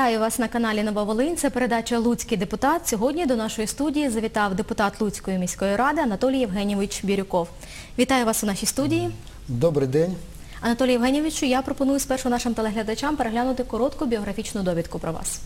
Вітаю вас на каналі Нова Волинь. Це передача Луцький депутат. Сьогодні до нашої студії завітав депутат Луцької міської ради Анатолій Євгенійович Бірюков. Вітаю вас у нашій студії. Добрий день. Анатолій Євгенійовичу, я пропоную спершу нашим телеглядачам переглянути коротку біографічну довідку про вас.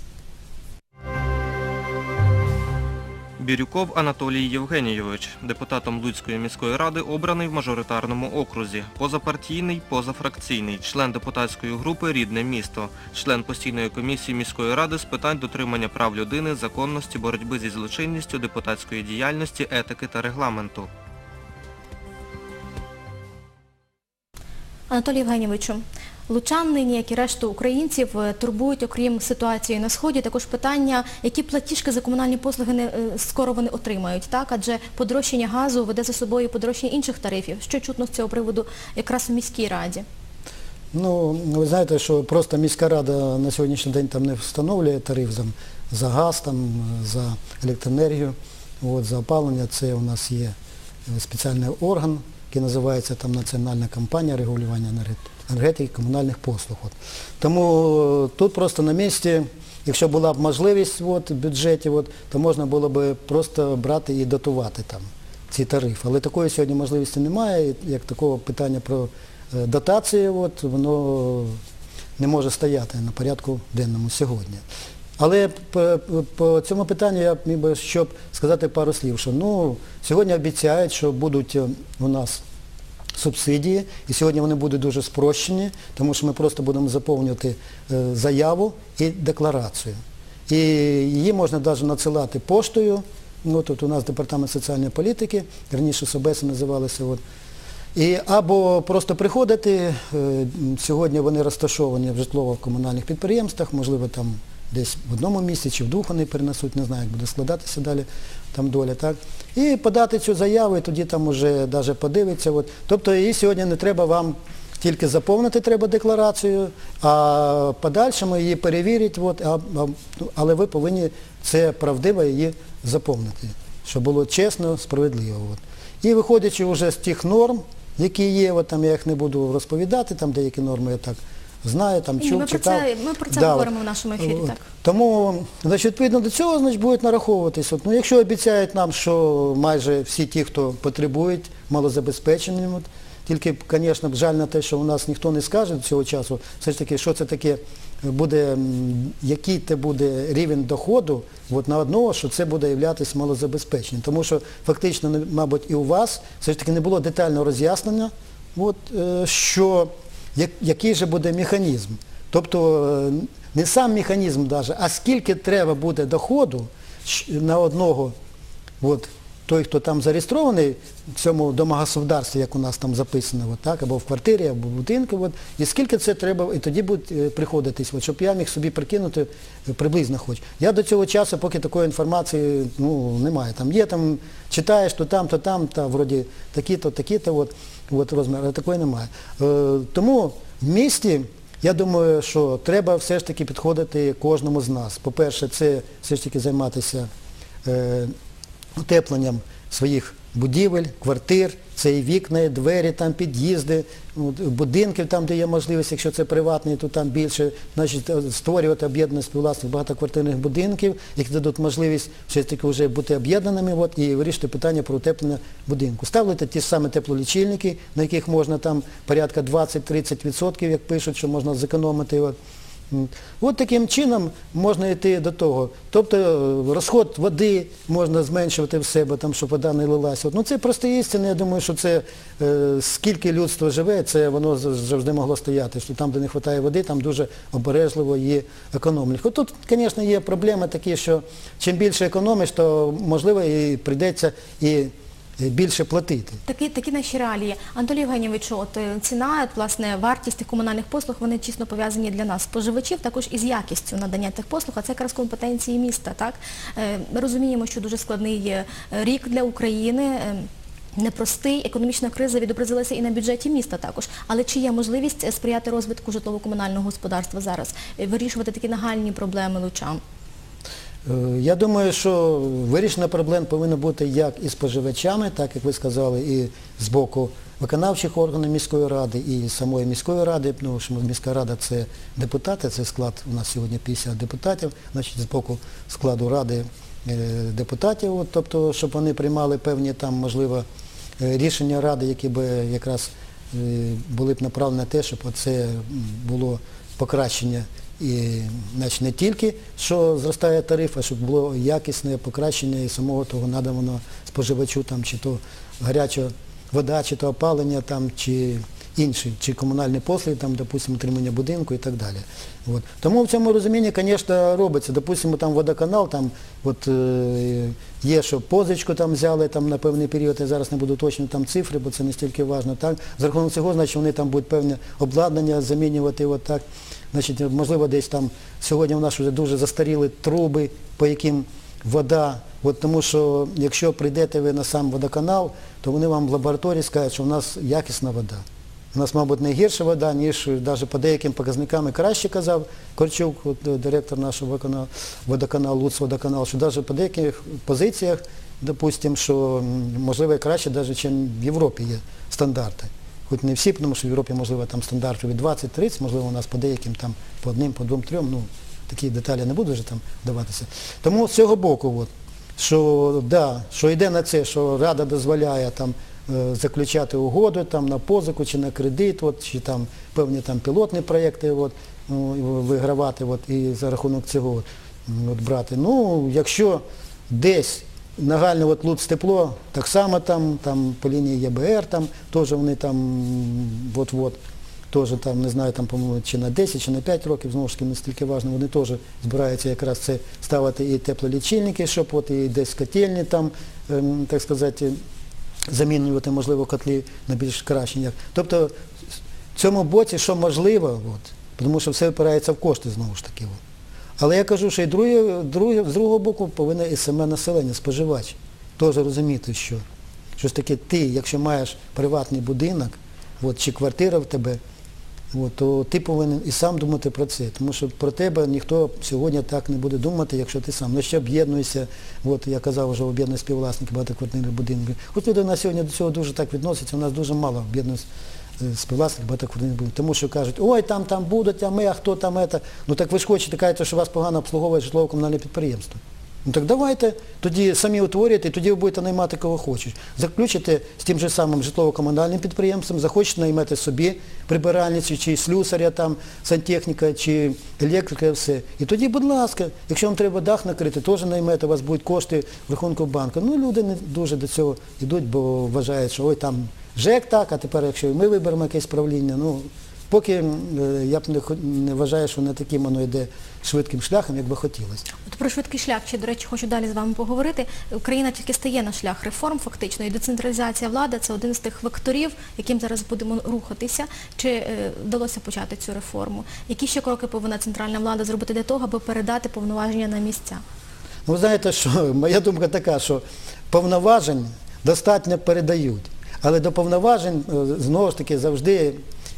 Бірюков Анатолій Євгенійович, депутатом Луцької міської ради, обраний в мажоритарному окрузі, позапартійний, позафракційний, член депутатської групи Рідне місто, член постійної комісії міської ради з питань дотримання прав людини, законності, боротьби зі злочинністю, депутатської діяльності, етики та регламенту. Анатолій Євгенійовичу, лучан нині, як і решту українців, е, турбують, окрім ситуації на Сході, також питання, які платіжки за комунальні послуги не, е, скоро вони отримають, так? Адже подорожчання газу веде за собою подорожчання інших тарифів. Що чутно з цього приводу якраз у міській раді? Ну, ви знаєте, що просто міська рада на сьогоднішній день там не встановлює тариф там, за газ, там, за електроенергію, от, за опалення. Це у нас є е, спеціальний орган, який називається там Національна компанія регулювання енергет- енергетики комунальних послуг. От. Тому е, тут просто на місці, якщо була б можливість от, в бюджеті, от, то можна було б просто брати і дотувати там ці тарифи. Але такої сьогодні можливості немає, як такого питання про е, дотації, от, воно не може стояти на порядку денному сьогодні. Але по, по цьому питанню я б міг би щоб сказати пару слів, що ну, сьогодні обіцяють, що будуть е, у нас субсидії, і сьогодні вони будуть дуже спрощені, тому що ми просто будемо заповнювати е, заяву і декларацію. І її можна навіть надсилати поштою. Ну, тут у нас департамент соціальної політики, раніше СОБЕСи називалися. От. І або просто приходити, е, сьогодні вони розташовані в житлово-комунальних підприємствах, можливо, там десь в одному місці чи в двох вони перенесуть, не знаю, як буде складатися далі там доля, так? І подати цю заяву, і тоді там уже навіть подивиться. От. Тобто її сьогодні не треба вам тільки заповнити треба декларацію, а подальшому її перевірять, от, а, а, ну, але ви повинні це правдиво її заповнити, щоб було чесно, справедливо. От. І виходячи вже з тих норм, які є, от там я їх не буду розповідати, там деякі норми я так знаю, там чув, ми про це- ми про це Да, говоримо в нашому ефірі, так. Тому, значить, відповідно до цього, значить, будуть нараховуватись. От, ну, якщо обіцяють нам, що майже всі ті, хто потребують, малозабезпечені, от, тільки, звісно, жаль на те, що у нас ніхто не скаже до цього часу, все ж таки, що це таке буде, який це буде рівень доходу от, на одного, що це буде являтися малозабезпеченням. Тому що фактично, мабуть, і у вас все ж таки не було детального роз'яснення, от, е, що який же буде механізм. Тобто е, не сам механізм даже, а скільки треба буде доходу на одного, от, той, хто там зареєстрований в цьому домогосподарстві, як у нас там записано, от, так, або в квартирі, або в будинку, от, і скільки це треба, і тоді буде приходитись, от, щоб я міг собі прикинути е, приблизно хоч. Я до цього часу, поки такої інформації ну, немає. Там є, там читаєш, то там, то там, та вроді такі-то, такі-то, от, от розмір, але такої немає. Е, тому в місті я думаю, що треба все ж таки підходити кожному з нас. По-перше, це все ж таки займатися е, утепленням своїх будівель, квартир, це і вікна, і двері, там під'їзди, будинків, там, де є можливість, якщо це приватний, то там більше, значить, е, створювати об'єднані співвласних багатоквартирних будинків, які дадуть можливість все-таки вже бути об'єднаними от, і вирішити питання про утеплення будинку. Ставити ті самі теплолічильники, на яких можна там порядка 20-30%, як пишуть, що можна зекономити. От. От таким чином можна йти до того. Тобто е, розход води можна зменшувати в себе, там, щоб вода не лилася. Ну це просто істина, я думаю, що це е, скільки людство живе, це воно завжди могло стояти. Що там, де не вистачає води, там дуже обережливо її економлять. Тут, звісно, є проблеми такі, що чим більше економиш, то можливо і прийдеться і більше платити. Такі, такі наші реалії. Анатолій Євгенійовичу, от е, ціна, власне, вартість тих комунальних послуг, вони тісно пов'язані для нас, споживачів, також із якістю надання тих послуг, а це якраз компетенції міста. Так? Е, Ми розуміємо, що дуже складний е, рік для України. е, Непростий, економічна криза відобразилася і на бюджеті міста також. Але чи є можливість е, сприяти розвитку житлово-комунального господарства зараз, е, вирішувати такі нагальні проблеми лучан? Е, Я думаю, що вирішення проблем повинно бути як і споживачами, так як ви сказали, і з боку виконавчих органів міської ради, і самої міської ради, тому що міська рада це депутати, це склад у нас сьогодні 50 депутатів, значить з боку складу ради е, депутатів, тобто, щоб вони приймали певні там, можливо, е, рішення ради, які би якраз були б направлені на те, щоб це було покращення і значить, не тільки, що зростає тариф, а щоб було якісне покращення і самого того наданого споживачу, там, чи то гаряча вода, чи то опалення, там, чи інші, чи комунальні послуги, там, допустимо, утримання будинку і так далі. От. Тому в цьому розумінні, звісно, робиться. Допустимо, там водоканал, там от, е, є, що позичку там взяли там, на певний період, я зараз не буду точно там цифри, бо це не стільки важливо. Так? За рахунок цього, значить, вони там будуть певне обладнання замінювати. От так. Значить, можливо, десь там сьогодні у нас вже дуже застаріли труби, по яким вода. От тому що якщо прийдете ви на сам водоканал, то вони вам в лабораторії скажуть, що в нас якісна вода. У нас, мабуть, не гірша вода, ніж навіть по деяким показникам і краще казав Корчук, от, е, директор нашого водоканалу, водоканалу Луцводоканалу, що навіть по деяких позиціях, допустимо, що можливо краще, навіть, ніж в Європі є стандарти. Хоч не всі, тому що в Європі, можливо, там стандарти від 20-30, можливо, у нас по деяким там по одним, по двом, трьом, ну, такі деталі не буду вже там даватися. Тому з цього боку, от, що, да, що йде на це, що Рада дозволяє там, е, заключати угоду там, на позику чи на кредит, от, чи там певні там, пілотні проєкти от, ну, вигравати от, і за рахунок цього от, брати. Ну, якщо десь нагальне от, Луц тепло, так само там, там по лінії ЄБР, там теж вони там от-от теж там, не знаю, там, по-моєму, чи на 10, чи на 5 років, знову ж таки, не стільки важливо, вони теж збираються якраз це ставити і теплолічильники, щоб от і десь котельні там, ем, так сказати, замінювати, можливо, котлі на більш кращих. Тобто в цьому боці, що можливо, от, тому що все опирається в кошти знову ж таки. От. Але я кажу, що і друге, друге, з другого боку повинно і саме населення, споживач, теж розуміти, що щось таке ти, якщо маєш приватний будинок, от, чи квартира в тебе, от, то ти повинен і сам думати про це. Тому що про тебе ніхто сьогодні так не буде думати, якщо ти сам. Ну ще об'єднуєшся, от, я казав вже об'єднує співвласники багатоквартирних будинків. Хоч люди на сьогодні до цього дуже так відносяться, у нас дуже мало об'єднує співвласників багатоквартирних будинків. Тому що кажуть, ой, там там будуть, а ми, а хто там це. Ну так ви ж хочете, кажете, що вас погано обслуговує житлово-комунальне підприємство. Ну так давайте тоді самі утворюєте, і тоді ви будете наймати кого хочеш. Заключите з тим же самим житлово-комунальним підприємством, захочете наймати собі прибиральницю, чи слюсаря, там, сантехніка, чи електрика, все. І тоді, будь ласка, якщо вам треба дах накрити, теж наймете, у вас будуть кошти в рахунку банку. Ну, люди не дуже до цього йдуть, бо вважають, що ой, там ЖЕК так, а тепер, якщо і ми виберемо якесь правління, ну, поки е, я б не, не вважаю, що не таким воно йде швидким шляхом, як би хотілося. От про швидкий шлях, ще, до речі, хочу далі з вами поговорити. Україна тільки стає на шлях реформ, фактично, і децентралізація влади це один з тих векторів, яким зараз будемо рухатися. Чи е, вдалося почати цю реформу? Які ще кроки повинна центральна влада зробити для того, аби передати повноваження на місця? Ну, ви знаєте, що моя думка така, що повноважень достатньо передають. Але до повноважень, е, знову ж таки, завжди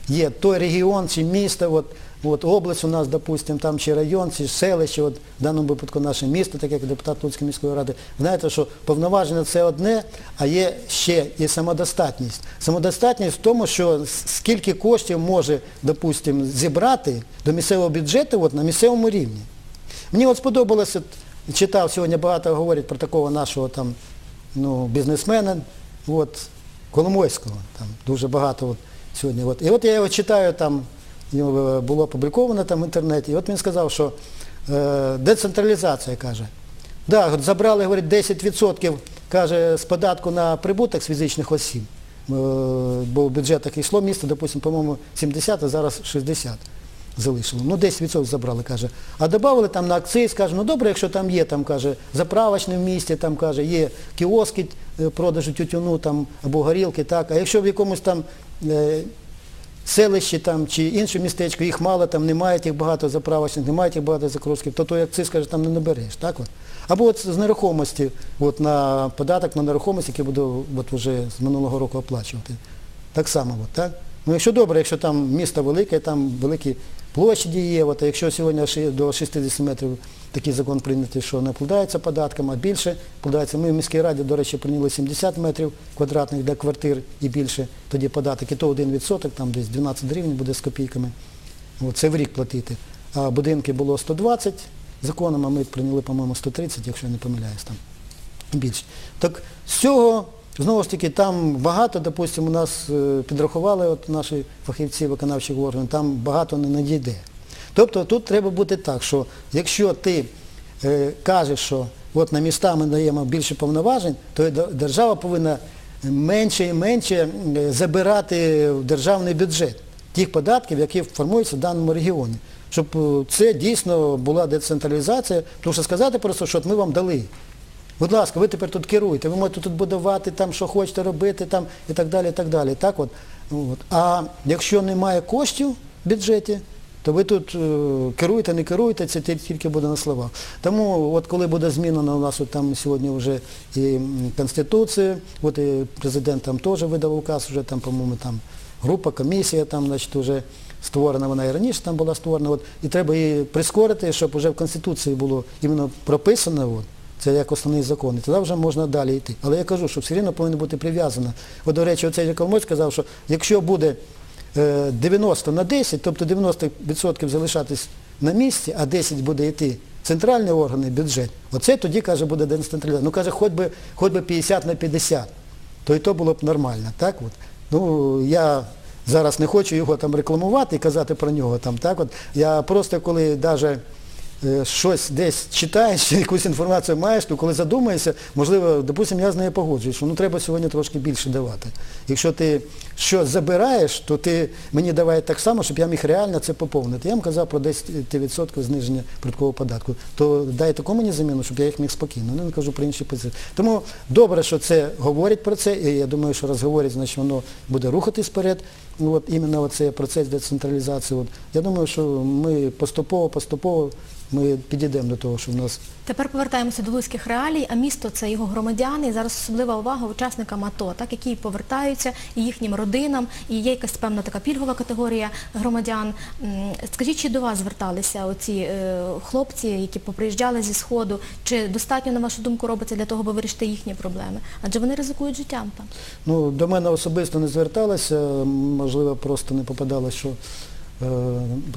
є той регіон чи місто, от, от область у нас, допустимо, там чи район, чи селище, от, в даному випадку наше місто, так як депутат Луцької міської ради, знаєте, що повноваження це одне, а є ще і самодостатність. Самодостатність в тому, що скільки коштів може, допустимо, зібрати до місцевого бюджету от, на місцевому рівні. Мені от сподобалося, читав сьогодні багато говорять про такого нашого там, ну, бізнесмена, от, Коломойського, там дуже багато от, сьогодні. От. І от я його читаю, там було опубліковано там в інтернеті, і от він сказав, що е, децентралізація каже. Да, забрали, говорить, 10% каже, з податку на прибуток з фізичних осіб. Е, бо в бюджетах йшло місто, допустимо, по-моєму, 70, а зараз 60 залишили. Ну, 10% забрали, каже. А додали там на акциз, каже, ну добре, якщо там є, там, каже, заправочне в місті, там, каже, є кіоски е, продажу тютюну там, або горілки, так. А якщо в якомусь там е, селищі там, чи інше містечко, їх мало, там немає їх багато заправочних, немає їх багато закросків, то той акциз, каже, там не набереш. Так от? Або от з нерухомості, от на податок на нерухомість, який буду от вже з минулого року оплачувати. Так само, от, так? Ну, якщо добре, якщо там місто велике, там великі площаді є, от, якщо сьогодні до 60 метрів такий закон прийнятий, що не обкладається податком, а більше обкладається. Ми в міській раді, до речі, прийняли 70 метрів квадратних для квартир і більше, тоді податок, і то 1%, там десь 12 гривень буде з копійками. От, це в рік платити. А будинки було 120 законом, а ми прийняли, по-моєму, 130, якщо я не помиляюсь там більше. Так з цього, знову ж таки, там багато, допустимо, у нас е, підрахували от наші фахівці виконавчих органів, там багато не надійде. Тобто тут треба бути так, що якщо ти е, кажеш, що от на міста ми даємо більше повноважень, то держава повинна менше і менше е, забирати в державний бюджет тих податків, які формуються в даному регіоні. Щоб е, це дійсно була децентралізація, тому що сказати просто, що от ми вам дали. Будь ласка, ви тепер тут керуєте, ви можете тут будувати, там, що хочете робити там, і так далі. і так далі. Так от. От. А якщо немає коштів в бюджеті, то ви тут е, керуєте, не керуєте, це тільки буде на словах. Тому от коли буде змінено у нас от там сьогодні вже і Конституція, от і президент там теж видав указ, вже там, по-моєму, там група, комісія там, значить, вже створена, вона і раніше там була створена. От, і треба її прискорити, щоб вже в Конституції було іменно прописано. От, це як основний закон. І тоді вже можна далі йти. Але я кажу, що все рівно повинно бути прив'язано. От, до речі, оцей Якомоць сказав, що якщо буде е, 90 на 10, тобто 90% залишатись на місці, а 10 буде йти центральні органи, бюджет, оце тоді, каже, буде децентралізація. Ну, каже, хоч би, хоч би 50 на 50, то і то було б нормально. Так? От. Ну, я зараз не хочу його там рекламувати і казати про нього. Там, так? От. Я просто коли навіть е, щось десь читаєш, якусь інформацію маєш, то коли задумаєшся, можливо, допустимо, я з нею погоджуюсь, що ну треба сьогодні трошки більше давати. Якщо ти щось забираєш, то ти мені давай так само, щоб я міг реально це поповнити. Я вам казав про 10% зниження податкового податку. То дай таку мені заміну, щоб я їх міг спокійно. Ну, не кажу про інші позиції. Тому добре, що це говорять про це, і я думаю, що раз говорять, значить воно буде рухатись вперед. Ну, От іменно цей процес децентралізації. От. Я думаю, що ми поступово, поступово ми підійдемо до того, що в нас Тепер повертаємося до Луцьких реалій, а місто це його громадяни, і зараз особлива увага учасникам АТО, так, які повертаються, і їхнім родинам, і є якась певна така пільгова категорія громадян. Скажіть, чи до вас зверталися оці е, хлопці, які поприїжджали зі Сходу, чи достатньо, на вашу думку, робиться для того, аби вирішити їхні проблеми? Адже вони ризикують життям там. Ну, до мене особисто не зверталися, можливо, просто не попадалось, що, е,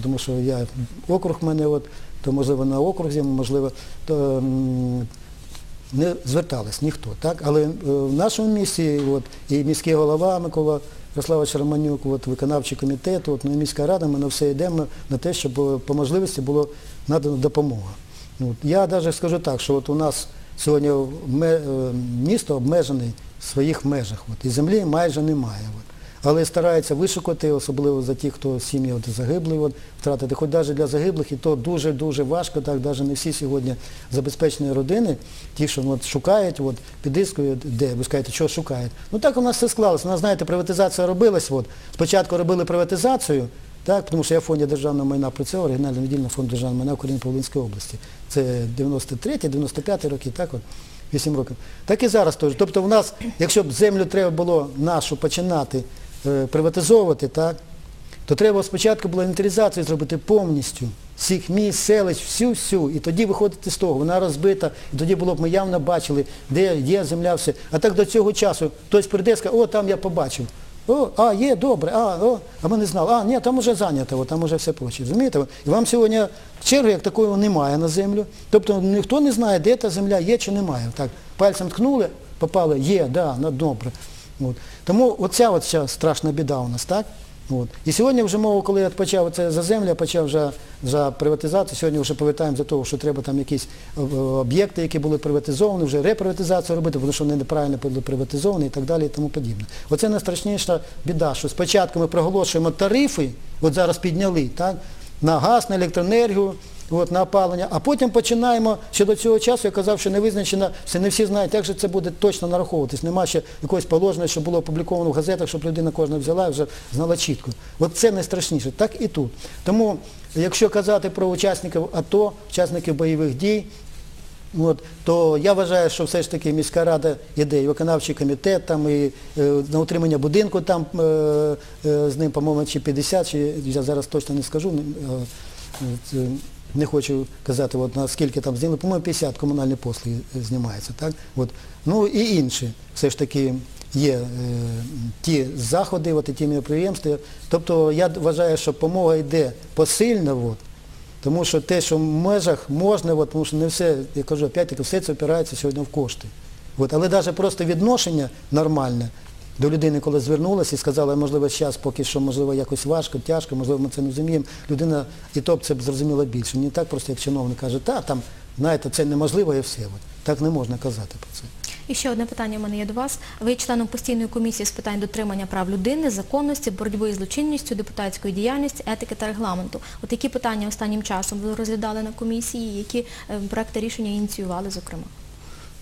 тому що я, округ в мене, то можливо на окрузі, можливо, то не звертались ніхто. Так? Але е, в нашому місті і міський голова Микола Ярославович Черманюк, от, виконавчий комітет, от, ну, і міська рада, ми на все йдемо на те, щоб е, по можливості було надана допомога. От, я навіть скажу так, що от у нас сьогодні е, місто обмежене в своїх межах. От, і землі майже немає. От. Але стараються вишукати, особливо за тих, хто сім'ї от, загибли, от, втратити. Хоч навіть для загиблих, і то дуже-дуже важко, так, навіть не всі сьогодні забезпечені родини, ті, що от, шукають, от, підискують, де, ви скажете, що шукають. Ну так у нас все склалося. У нас, знаєте, приватизація робилась. От. Спочатку робили приватизацію, так, тому що я в фонді державного майна працював, оригінальний віддільний фонд державного майна України Павлинської області. Це 93-95 роки, так от, 8 років. Так і зараз теж. Тобто в нас, якщо б землю треба було нашу починати приватизовувати, так, то треба спочатку було інвентаризацію зробити повністю всіх міст, селищ, всю-всю. І тоді виходити з того, вона розбита, і тоді було б ми явно бачили, де є земля, все. А так до цього часу хтось прийде скаже, о, там я побачив. О, а, є, добре, а, о, а ми не знали, а, ні, там уже зайнято, там уже все проче. Розумієте? І вам сьогодні черги як такої немає на землю. Тобто ніхто не знає, де та земля є чи немає. Так, пальцем ткнули, попали, є, да, ну, добре. От. Тому оця от страшна біда у нас, так? От. І сьогодні вже мова, коли я почав це за землю, я почав вже за приватизацію, сьогодні вже повертаємо за того, що треба там якісь е, е, об'єкти, які були приватизовані, вже реприватизацію робити, тому що вони неправильно були приватизовані і так далі і тому подібне. Оце найстрашніша біда, що спочатку ми проголошуємо тарифи, от зараз підняли, так, на газ, на електроенергію, от, на опалення, а потім починаємо, ще до цього часу, я казав, що не визначено, все не всі знають, як же це буде точно нараховуватись. Нема ще якогось положення, що було опубліковано в газетах, щоб людина кожна взяла і вже знала чітко. От це найстрашніше, так і тут. Тому, якщо казати про учасників АТО, учасників бойових дій, От, то я вважаю, що все ж таки міська рада іде, і виконавчий комітет, там, і е, на утримання будинку там е, е, з ним, по-моєму, чи 50, чи я зараз точно не скажу, е, е, не хочу казати, от, наскільки там зняли, по-моєму, 50 комунальні послуги знімаються. Так? От. Ну і інші все ж таки є е, ті заходи, от, і ті підприємства. Тобто я вважаю, що помога йде посильно. От, тому що те, що в межах можна, от, тому що не все, я кажу, опять-таки, все це опирається сьогодні в кошти. От, але навіть просто відношення нормальне до людини, коли звернулася і сказала, можливо, зараз поки що, можливо, якось важко, тяжко, можливо, ми це не розуміємо, людина і то б це б зрозуміла більше. Не так просто, як чиновник каже, та там, знаєте, це неможливо і все. Так не можна казати про це. І ще одне питання в мене є до вас. Ви членом постійної комісії з питань дотримання прав людини, законності, боротьби із злочинністю, депутатської діяльності, етики та регламенту. От які питання останнім часом ви розглядали на комісії, які е, проекти рішення ініціювали, зокрема?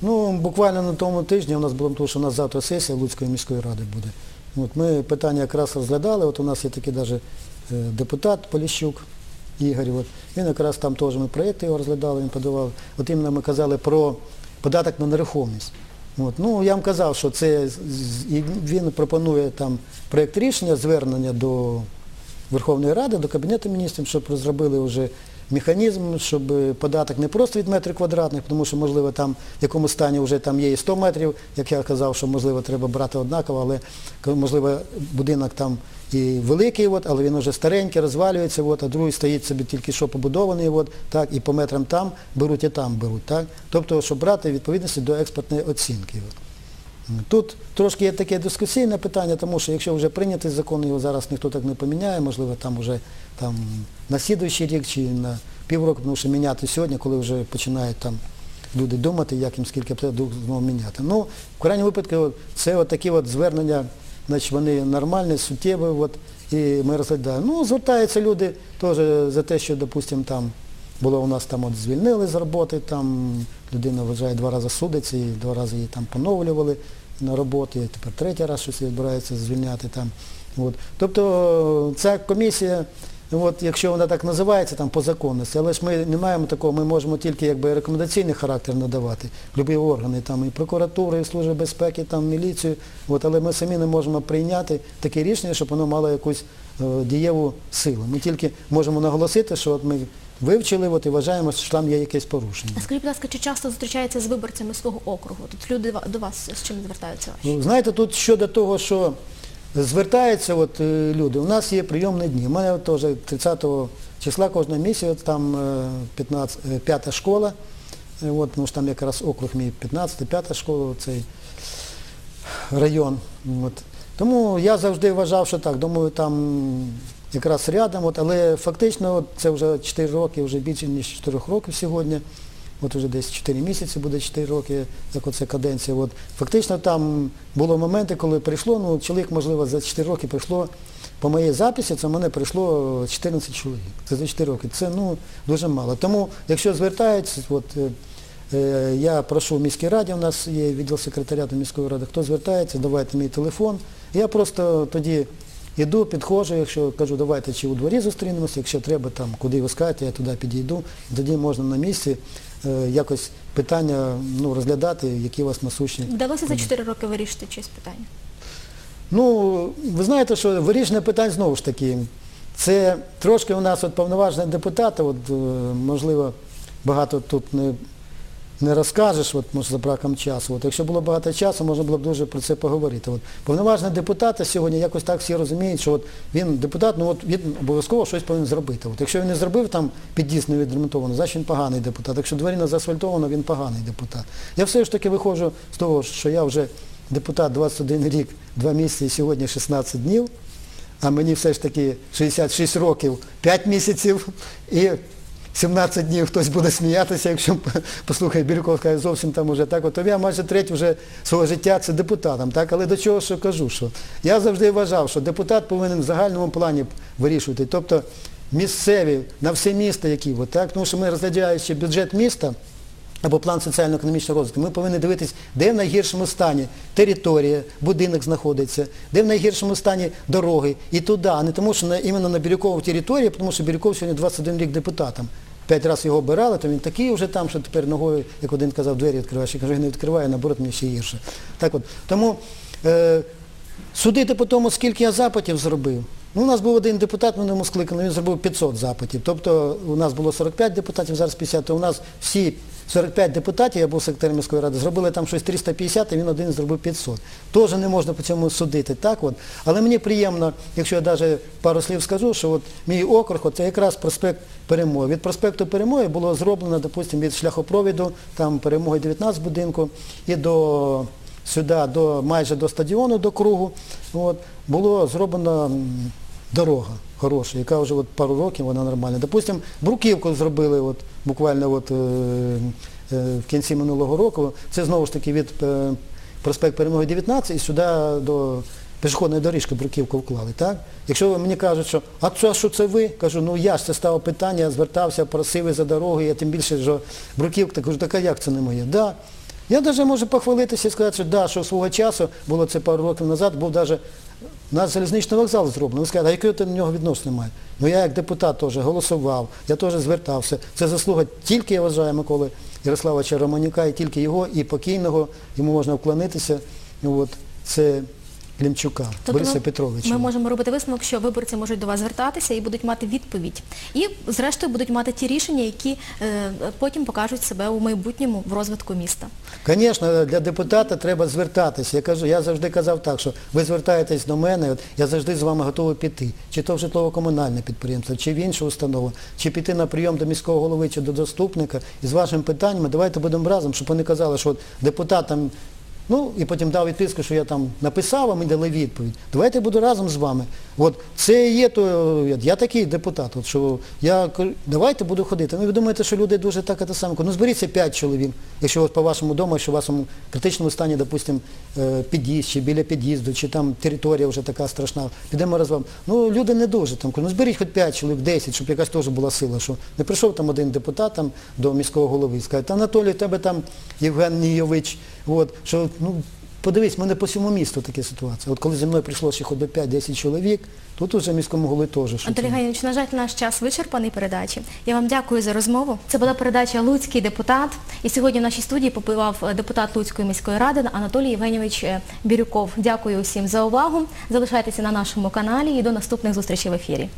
Ну, буквально на тому тижні у нас було, тому що у нас завтра сесія Луцької міської ради буде. От ми питання якраз розглядали, от у нас є такий даже е, депутат Поліщук Ігор, от, він якраз там теж ми проєкти його розглядали, він подавав. От іменно ми казали про податок на нерухомість. От, ну, я вам казав, що це, і він пропонує там проєкт рішення, звернення до Верховної Ради, до Кабінету міністрів, щоб розробили вже механізм, щоб податок не просто від метрів квадратних, тому що, можливо, там в якому стані вже там є і 100 метрів, як я казав, що, можливо, треба брати однаково, але, можливо, будинок там і великий, от, але він вже старенький, розвалюється, от, а другий стоїть собі тільки що побудований, от, так, і по метрам там беруть, і там беруть. Так? Тобто, щоб брати відповідності до експортної оцінки. От. Тут трошки є таке дискусійне питання, тому що якщо вже прийнятий закон, його зараз ніхто так не поміняє, можливо, там вже там, на слідуючий рік чи на півроку, тому що міняти сьогодні, коли вже починають там люди думати, як їм скільки треба знову міняти. Ну, в крайньому випадку це такі звернення, значить, вони нормальні, суттєві, от, і ми розглядаємо. Ну, звертаються люди теж за те, що, допустимо, там було у нас там от звільнили з роботи, там людина вважає два рази судиться і два рази її там поновлювали на роботу, і тепер третій раз щось збирається звільняти там. От. Тобто ця комісія, от, якщо вона так називається, там по законності, але ж ми не маємо такого, ми можемо тільки якби рекомендаційний характер надавати, любі органи, там і прокуратура, і служба безпеки, там міліцію, от, але ми самі не можемо прийняти таке рішення, щоб воно мало якусь е, дієву силу. Ми тільки можемо наголосити, що от ми вивчили от, і вважаємо, що там є якесь порушення. А скажіть, будь ласка, чи часто зустрічається з виборцями свого округу? Тут люди до вас з чим звертаються ваші? Ну, знаєте, тут щодо того, що звертаються от, е, люди, у нас є прийомні дні. У мене теж 30 числа кожного місяця там е, 15, е, школа, Е, от, ну, ж там якраз округ мій 15, п'ята школа, цей район. От. Тому я завжди вважав, що так, думаю, там якраз рядом, от, але фактично от, це вже 4 роки, вже більше ніж 4 років сьогодні. От вже десь 4 місяці буде 4 роки, як оце каденція. От. Фактично там було моменти, коли прийшло, ну чоловік, можливо, за 4 роки прийшло, по моїй записі, це в мене прийшло 14 чоловік. Це за 4 роки. Це ну, дуже мало. Тому, якщо звертаються, от, е, Е, Я прошу в міській раді, у нас є відділ секретаріату міської ради, хто звертається, давайте мій телефон. Я просто тоді йду, підходжу, якщо кажу, давайте чи у дворі зустрінемося, якщо треба там, куди ви скажете, я туди підійду. Тоді можна на місці е, якось питання ну, розглядати, які у вас насущні. Вдалося за 4 роки вирішити чиєсь питання? Ну, ви знаєте, що вирішення питань знову ж таки, це трошки у нас от повноважені депутати, от, е, можливо, багато тут не, не розкажеш, от, може, за браком часу. От, якщо було багато часу, можна було б дуже про це поговорити. От, повноважені депутати сьогодні якось так всі розуміють, що от він депутат, ну от він обов'язково щось повинен зробити. От, якщо він не зробив там під'їзд не відремонтовано, значить він поганий депутат. Якщо двері не заасфальтовано, він поганий депутат. Я все ж таки виходжу з того, що я вже депутат 21 рік, 2 місяці сьогодні 16 днів, а мені все ж таки 66 років, 5 місяців і 17 днів хтось буде сміятися, якщо послухає Бірков, каже, зовсім там уже так. От я майже треть вже свого життя це депутатом. Так? Але до чого що кажу, що я завжди вважав, що депутат повинен в загальному плані вирішувати. Тобто місцеві, на все місто, які, от, так? тому що ми розглядаючи бюджет міста, або план соціально-економічного розвитку, ми повинні дивитись, де в найгіршому стані територія, будинок знаходиться, де в найгіршому стані дороги, і туди, а не тому, що на, іменно на Бірюкову території, тому що Бірюков сьогодні 21 рік депутатом. П'ять разів його обирали, то він такий вже там, що тепер ногою, як один казав, двері відкриваєш. Я кажу, я не відкриваю, наоборот, мені ще гірше. Так от. Тому е, судити по тому, скільки я запитів зробив. Ну, у нас був один депутат, ми йому скликали, він зробив 500 запитів. Тобто у нас було 45 депутатів, зараз 50, то у нас всі 45 депутатів, я був секретарем міської ради, зробили там щось 350, і він один зробив 500. Теж не можна по цьому судити. Так от. Але мені приємно, якщо я навіть пару слів скажу, що от мій округ, це якраз проспект Перемоги. Від проспекту Перемоги було зроблено, допустимо, від шляхопровіду, там Перемоги 19 будинку, і до сюди, до, майже до стадіону, до кругу, от, було зроблено дорога хороша, яка вже от пару років вона нормальна. Допустимо, Бруківку зробили от, буквально от, е, е, в кінці минулого року. Це знову ж таки від е, проспект Перемоги 19 і сюди до пішохідної доріжки Бруківку вклали. Так? Якщо мені кажуть, що а це що це ви? Кажу, ну я ж це ставив питання, звертався, просив за дорогу, я тим більше, що Бруківка, кажу, так а як це не моє? Да. Я навіть можу похвалитися і сказати, що, да, що свого часу, було це пару років назад, був навіть наш залізничний вокзал зроблений. Ви сказали, а яке до нього відношення має? Ну я як депутат теж голосував, я теж звертався. Це заслуга тільки, я вважаю, Миколи Ярославовича Романюка, і тільки його, і покійного, йому можна вклонитися. Ну, От, це Клімчука, Бориса ми, Петровича. ми можемо робити висновок, що виборці можуть до вас звертатися і будуть мати відповідь. І, зрештою, будуть мати ті рішення, які е, потім покажуть себе у майбутньому в розвитку міста. Звісно, для депутата треба звертатися. Я кажу, я завжди казав так, що ви звертаєтесь до мене, от, я завжди з вами готовий піти. Чи то в житлово-комунальне підприємство, чи в іншу установу, чи піти на прийом до міського голови, чи до заступника. І з вашими питаннями давайте будемо разом, щоб вони казали, що от депутатам Ну, і потім дав відписку, що я там написав, а ми дали відповідь. Давайте я буду разом з вами. От це є то, я такий депутат, от, що я давайте буду ходити. Ну, ви думаєте, що люди дуже так це саме. Ну, зберіться 5 чоловік, якщо от по вашому дому, що в вашому критичному стані, допустимо, е, під'їзд, чи біля під'їзду, чи там територія вже така страшна, підемо разом. Ну, люди не дуже там. Ну, зберіть хоч 5 чоловік, 10, щоб якась теж була сила, що не прийшов там один депутат там, до міського голови і та Анатолій, тебе там Євген Нійович, от, що, ну, подивись, в мене по всьому місту така ситуація. От коли зі мною прийшло ще хоч би 5-10 чоловік, тут уже міському голові теж. що Антон це. На жаль, наш час вичерпаний передачі. Я вам дякую за розмову. Це була передача Луцький депутат. І сьогодні в нашій студії побивав е, депутат Луцької міської ради Анатолій Євгенійович е, Бірюков. Дякую усім за увагу. Залишайтеся на нашому каналі і до наступних зустрічей в ефірі.